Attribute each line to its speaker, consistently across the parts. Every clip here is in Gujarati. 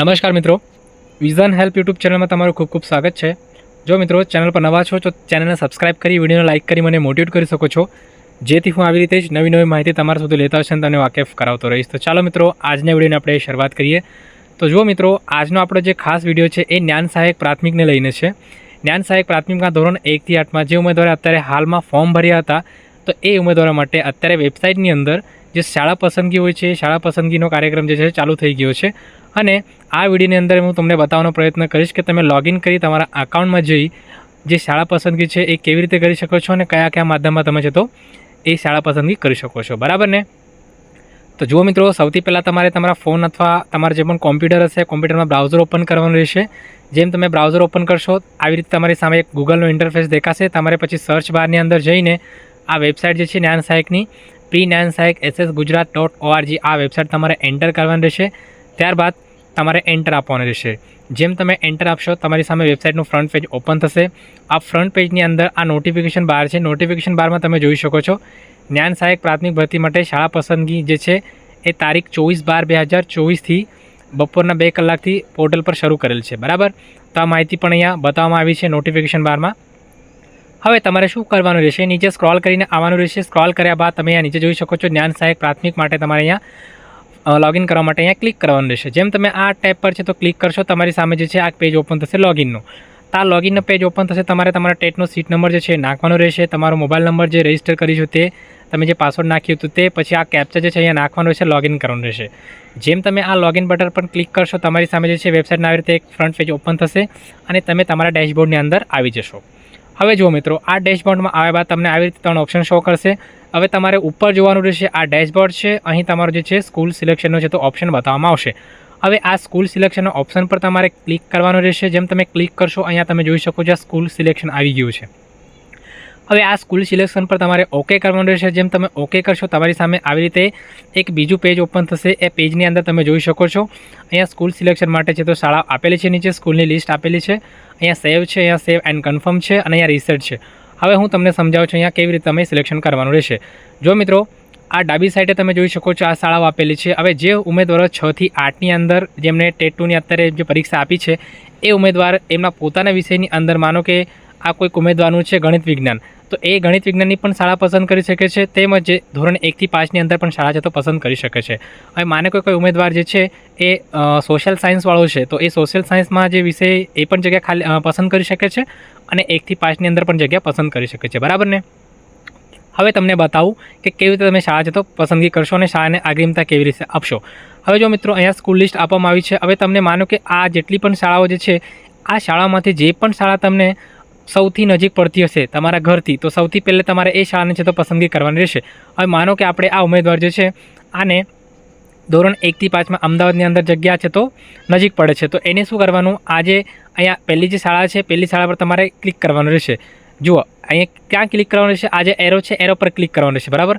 Speaker 1: નમસ્કાર મિત્રો. વિઝન હેલ્પ યુટ્યુબ ચેનલમાં તમારું ખૂબ ખૂબ સ્વાગત છે. જો મિત્રો ચેનલ પર નવા છો, તો ચેનલને સબસ્ક્રાઇબ કરી, વિડીયોને લાઇક કરી, મને મોટિવેટ કરી શકો છો. જેથી હું આવી રીતે જ નવી નવી માહિતી તમારા સુધી લેતા હશે અને તમને વાકેફ કરાવતો રહીશ. તો ચાલો મિત્રો, આજના વિડીયોને આપણે શરૂઆત કરીએ. તો જો મિત્રો, આજનો આપણો જે ખાસ વીડિયો છે, એ જ્ઞાન સહાયક પ્રાથમિકને લઈને છે. જ્ઞાન સહાયક પ્રાથમિકના ધોરણ એકથી આઠમાં જે ઉમેદવારે અત્યારે હાલમાં ફોર્મ ભર્યા હતા, તો એ ઉમેદવારો માટે અત્યારે વેબસાઇટની અંદર જે શાળા પસંદગી હોય છે, એ શાળા પસંદગીનો કાર્યક્રમ જે છે ચાલુ થઈ ગયો છે. અને આ વિડીયોની અંદર હું તમને બતાવવાનો પ્રયત્ન કરીશ કે તમે લોગિન કરી તમારા અકાઉન્ટમાં જઈ જે શાળા પસંદગી છે, એ કેવી રીતે કરી શકો છો અને કયા કયા માધ્યમમાં તમે છે તો એ શાળા પસંદગી કરી શકો છો. બરાબર ને? તો જુઓ મિત્રો, સૌથી પહેલાં તમારે તમારા ફોન અથવા તમારા જે પણ કોમ્પ્યુટર હશે કોમ્પ્યુટરમાં બ્રાઉઝર ઓપન કરવાનું રહેશે. જેમ તમે બ્રાઉઝર ઓપન કરશો, આવી રીતે તમારી સામે એક ગૂગલનો ઇન્ટરફેસ દેખાશે. તમારે પછી સર્ચ બારની અંદર જઈને આ વેબસાઇટ જે છે, જ્ઞાન સહાયકની પ્રી નાયન સહાયક એસએસ ગુજરાત ડોટ ઓઆરજી આ વેબસાઇટ તમારે એન્ટર કરવાની રહેશે. ત્યારબાદ તમારે એન્ટર આપવાનું રહેશે. જેમ તમે એન્ટર આપશો, તમારી સામે વેબસાઇટનું ફ્રન્ટ પેજ ઓપન થશે. આ ફ્રન્ટ પેજની અંદર આ નોટિફિકેશન બાર છે. નોટિફિકેશન બારમાં તમે જોઈ શકો છો. જ્ઞાન સહાયક પ્રાથમિક ભરતી માટે શાળા પસંદગી જે છે, એ તારીખ ચોવીસ બાર બે હજાર ચોવીસથી બપોરના બે કલાકથી પોર્ટલ પર શરૂ કરેલ છે. બરાબર? તો આ માહિતી પણ અહીંયા બતાવવામાં આવી છે નોટિફિકેશન બારમાં હવે તમારે શું કરવાનું રહેશે? નીચે સ્ક્રોલ કરીને આવવાનું રહેશે. સ્ક્રોલ કર્યા બાદ તમે અહીંયા નીચે જોઈ શકો છો જ્ઞાન સહાયક પ્રાથમિક માટે તમારે અહીંયા લોગિન કરવા માટે અહીંયા ક્લિક કરવાનું રહેશે. જેમ તમે આ ટેબ પર છે તો ક્લિક કરશો, તમારી સામે જે છે આ પેજ ઓપન થશે લોગિનનું આ લોગિનનો પેજ ઓપન થશે, તમારે તમારા ટેટનો સીટ નંબર જે છે નાખવાનો રહેશે. તમારો મોબાઈલ નંબર જે રજિસ્ટર કરીશું તે તમે જે પાસવર્ડ નાખ્યું હતું તે પછી આ કેપ્ચર જે છે અહીંયા નાખવાનું રહેશે લોગિન કરવાનું રહેશે. જેમ તમે આ લોગિન બટન પર ક્લિક કરશો, તમારી સામે જે છે વેબસાઇટના આવી રીતે એક ફ્રન્ટ પેજ ઓપન થશે અને તમે તમારા ડેશબોર્ડની અંદર આવી જશો. હવે જુઓ મિત્રો, આ ડેશબોર્ડમાં આવ્યા બાદ તમને આવી રીતે ત્રણ ઓપ્શન શો કરશે. હવે તમારે ઉપર જોવાનું રહેશે, આ ડેશબોર્ડ છે, અહીં તમારો જે છે સ્કૂલ સિલેક્શનનો છે તો ઓપ્શન બતાવવામાં આવશે. હવે આ સ્કૂલ સિલેક્શનનો ઓપ્શન પર તમારે ક્લિક કરવાનું રહેશે. જેમ તમે ક્લિક કરશો, અહીંયા તમે જોઈ શકો છો સ્કૂલ સિલેક્શન આવી ગયું છે. હવે આ સ્કૂલ સિલેક્શન પર તમારે ઓકે કરવાનું રહેશે. જેમ તમે ઓકે કરશો, તમારી સામે આવી રીતે એક બીજું પેજ ઓપન થશે. એ પેજની અંદર તમે જોઈ શકો છો. અહીંયા સ્કૂલ સિલેક્શન માટે છે તો શાળા આપેલી છે, નીચે સ્કૂલની લિસ્ટ આપેલી છે. અહીંયા સેવ છે, અહીંયા સેવ એન્ડ કન્ફર્મ છે અને અહીંયા રિસર્ચ છે. હવે હું તમને સમજાવું છું અહીંયા કેવી રીતે તમે સિલેક્શન કરવાનું રહેશે. જો મિત્રો, આ ડાબી સાઈડે તમે જોઈ શકો છો, આ શાળાઓ આપેલી છે. હવે જે ઉમેદવારો છથી આઠની અંદર જેમને ટેટ ટુની અત્યારે જે પરીક્ષા આપી છે, એ ઉમેદવાર એમના પોતાના વિષયની અંદર માનો કે આ કોઈક ઉમેદવારનું છે ગણિત વિજ્ઞાન. તો એ ગણિત વિજ્ઞાનની પણ શાળા પસંદ કરી શકે છે, તેમજ જે ધોરણ એકથી પાંચની અંદર પણ શાળા છે તો પસંદ કરી શકે છે. હવે માને કોઈ કોઈ ઉમેદવાર જે છે એ સોશિયલ સાયન્સવાળો છે, તો એ સોશિયલ સાયન્સમાં જે વિષય એ પણ જગ્યા ખાલી પસંદ કરી શકે છે અને એકથી પાંચની અંદર પણ જગ્યા પસંદ કરી શકે છે. બરાબર ને? હવે તમને બતાવું કે કેવી રીતે તમે શાળા છે તો પસંદગી કરશો અને શાળાને અગ્રિમતા કેવી રીતે આપશો. હવે જો મિત્રો અહીંયા સ્કૂલ લિસ્ટ આપવામાં આવી છે, હવે તમને માનો કે આ જેટલી પણ શાળાઓ જે છે, આ શાળામાંથી જે પણ શાળા તમને સૌથી નજીક પડતી હશે તમારા ઘરથી, તો સૌથી પહેલે તમારે એ શાળાને છે તો પસંદગી કરવાની રહેશે. હવે માનો કે આપણે આ ઉમેદવાર જે છે, આને ધોરણ એકથી પાંચમાં અમદાવાદની અંદર જગ્યા છે તો નજીક પડે છે. તો એને શું કરવાનું? આજે અહીંયા પહેલી જે શાળા છે, પહેલી શાળા પર તમારે ક્લિક કરવાનું રહેશે. જુઓ, અહીંયા ક્યાં ક્લિક કરવાનું રહેશે? આજે એરો છે, એરો પર ક્લિક કરવાનું રહેશે, બરાબર?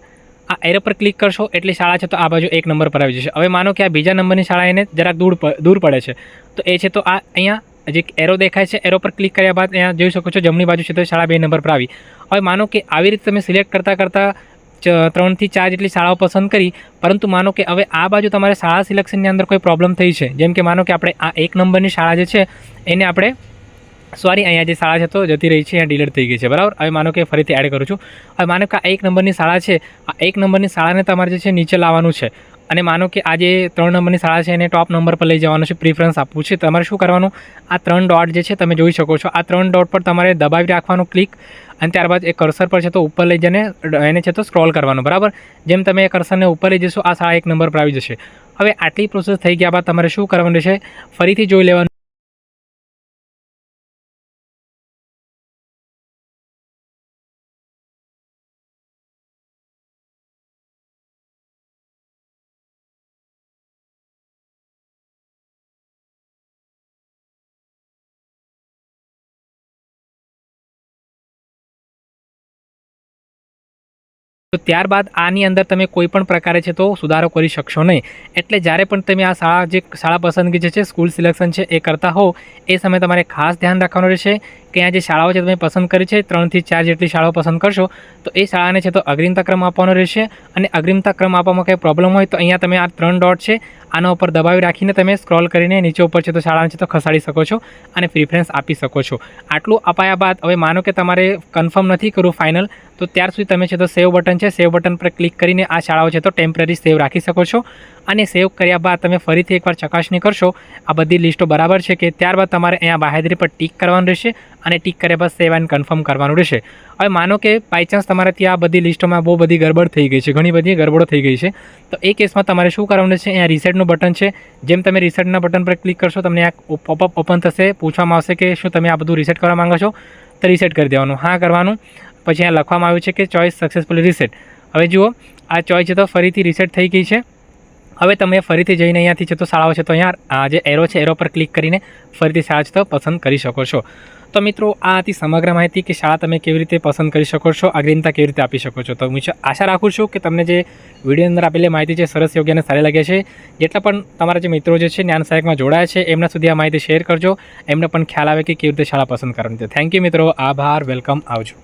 Speaker 1: આ એરો પર ક્લિક કરશો એટલે શાળા છે તો આ બાજુ એક નંબર પર આવી જશે. હવે માનો કે આ બીજા નંબરની શાળા એને જરાક દૂર દૂર પડે છે. તો એ છે તો આ અહીંયા જે એરો દેખાય છે એરો પર ક્લિક કર્યા બાદ અહીંયા જોઈ શકો છો, જમણી બાજુ છે તો શાળા બે નંબર પર આવી. હવે માનો કે આવી રીતે તમે સિલેક્ટ કરતાં કરતાં ત્રણથી ચાર જેટલી શાળાઓ પસંદ કરી, પરંતુ માનો કે હવે આ બાજુ તમારે શાળા સિલેક્શનની અંદર કોઈ પ્રોબ્લેમ થઈ છે. જેમ કે માનો કે આપણે આ એક નંબરની શાળા જે છે, એને આપણે સોરી અહીંયા જે શાળા છે તો જતી રહી છે, અહીંયા ડિલીટ થઈ ગઈ છે, બરાબર? હવે માનો કે ફરીથી એડ કરું છું. હવે માનો કે આ એક નંબરની શાળા છે, આ એક નંબરની શાળાને તમારે જે છે નીચે લાવવાનું છે. અને માનો કે આ જે ત્રણ નંબરની શાળા છે એને ટોપ નંબર પર લઈ જવાનું છે પ્રિફરન્સ આપવું છે. તમારે શું કરવાનું? આ ત્રણ ડોટ જે છે તમે જોઈ શકો છો. આ ત્રણ ડોટ પર તમારે દબાવી રાખવાનું ક્લિક અને ત્યારબાદ એ કર્સર પર છે તો ઉપર લઈ જઈને એને છે તો સ્ક્રોલ કરવાનું, બરાબર? જેમ તમે એ કર્સરને ઉપર લઈ જશો, આ શાળા એક નંબર પર આવી જશે. હવે આટલી પ્રોસેસ થઈ ગયા બાદ તમારે શું કરવાનું રહેશે? ફરીથી જોઈ લેવાનું. તો ત્યારબાદ આની અંદર તમે કોઈ પણ પ્રકારે છે તો સુધારો કરી શકશો નહીં. એટલે જ્યારે પણ તમે આ શાળા જે, શાળા પસંદગી જે છે સ્કૂલ સિલેક્શન છે એ કરતા હો એ સમયે તમારે ખાસ ધ્યાન રાખવાનું રહેશે. કે આ જે શાળાઓ છે, તમે પસંદ કરી છે ત્રણથી ચાર જેટલી શાળાઓ પસંદ કરશો, તો એ શાળાને છે, તો અગ્રિમતા ક્રમ આપવાનો રહેશે. અને અગ્રિમતા ક્રમ આપવામાં કંઈ પ્રોબ્લેમ હોય, તો અહીંયા તમે આ ત્રણ ડોટ છે, આના ઉપર દબાવી રાખીને તમે સ્ક્રોલ કરીને નીચે ઉપર છે, તો શાળાને છે, તો ખસાડી શકો છો અને પ્રિફરન્સ આપી શકો છો. આટલું અપાયા બાદ, હવે માનો કે તમારે કન્ફર્મ નથી કરવું ફાઇનલ તો ત્યાર સુધી તમે છે, તો સેવ બટન છે સેવ બટન પર ક્લિક કરીને આ શાળાઓ છે, તો ટેમ્પરરી સેવ રાખી શકો છો. અને સેવ કર્યા બાદ તમે ફરીથી એકવાર ચકાસણી કરશો. આ બધી લિસ્ટો બરાબર છે કે ત્યારબાદ તમારે અહીંયા બાહેદરી પર ટીક કરવાનું રહેશે અને ટીક કર્યા બાદ સેવ એન્ડ કન્ફર્મ કરવાનું રહેશે. હવે માનો કે બાય ચાન્સ તમારે ત્યાં આ બધી લિસ્ટોમાં બહુ બધી ગરબડ થઈ ગઈ છે, ઘણી બધી ગરબડો થઈ ગઈ છે. તો એ કેસમાં તમારે શું કરવાનું છે અહીંયા રિસેટનું બટન છે. જેમ તમે રિસેટના બટન પર ક્લિક કરશો, તમને આ પોપઅપ ઓપન થશે. પૂછવામાં આવશે કે શું તમે આ બધું રિસેટ કરવા માંગો છો? તો રિસેટ કરી દેવાનું. હા, કરવાનું. પછી અહીંયા લખવામાં આવ્યું છે કે ચોઇસ સક્સેસફુલી રિસેટ હવે જુઓ, આ ચોઇસ છે તો ફરીથી રિસેટ થઈ ગઈ છે. હવે તમે ફરીથી જઈને અહીંયાથી છે તો શાળાઓ છે, તો અહીંયા જે એરો છે એરો પર ક્લિક કરીને ફરીથી શાળા છે તો પસંદ કરી શકો છો. તો મિત્રો, આ હતી સમગ્ર માહિતી કે શાળા તમે કેવી રીતે પસંદ કરી શકો છો અગ્રિમતા કેવી રીતે આપી શકો છો. તો હું આશા રાખું છું કે તમને જે વીડિયો અંદર આપેલી માહિતી છે સરસ યોગ્ય અને સારી લાગે છે. જેટલા પણ તમારા જે મિત્રો જે છે, જ્ઞાન સહાયકમાં જોડાયા છે, એમના સુધી આ માહિતી શેર કરજો. એમને પણ ખ્યાલ આવે કે કેવી રીતે શાળા પસંદ કરવાની છે. થેન્ક યુ મિત્રો, આભાર વેલકમ આવજો.